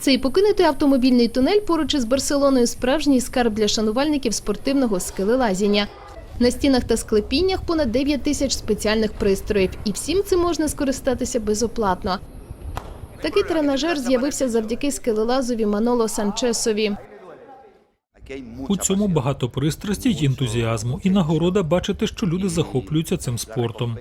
Цей покинутий автомобільний тунель поруч із Барселоною справжній скарб для шанувальників спортивного скелелазіння. На стінах та склепіннях понад 9 тисяч спеціальних пристроїв, і всім цим можна скористатися безоплатно. Такий тренажер з'явився завдяки скелелазові Маноло Санчесові. У цьому багато пристрасті й ентузіазму, і нагорода бачити, що люди захоплюються цим спортом.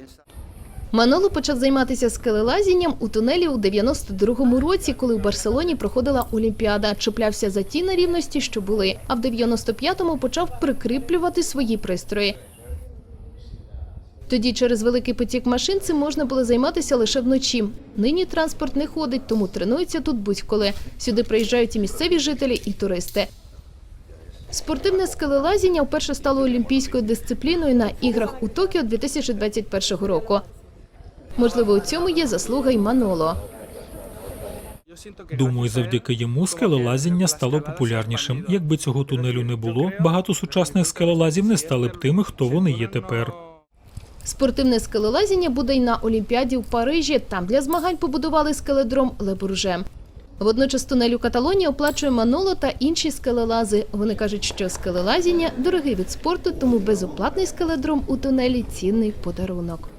Маноло почав займатися скелелазінням у тунелі у 92-му році, коли в Барселоні проходила Олімпіада. Чіплявся за ті нерівності, що були. А в 95-му почав прикріплювати свої пристрої. Тоді через великий потік машин цим можна було займатися лише вночі. Нині транспорт не ходить, тому тренуються тут будь-коли. Сюди приїжджають і місцеві жителі, і туристи. Спортивне скелелазіння вперше стало олімпійською дисципліною на іграх у Токіо 2021 року. Можливо, у цьому є заслуга й Маноло. Думаю, завдяки йому скелелазіння стало популярнішим. Якби цього тунелю не було, багато сучасних скелелазів не стали б тими, хто вони є тепер. Спортивне скелелазіння буде й на Олімпіаді в Парижі. Там для змагань побудували скеледром Лебурже. Водночас тунель у Каталонії оплачує Маноло та інші скелелази. Вони кажуть, що скелелазіння дорогий від спорту, тому безоплатний скеледром у тунелі цінний подарунок.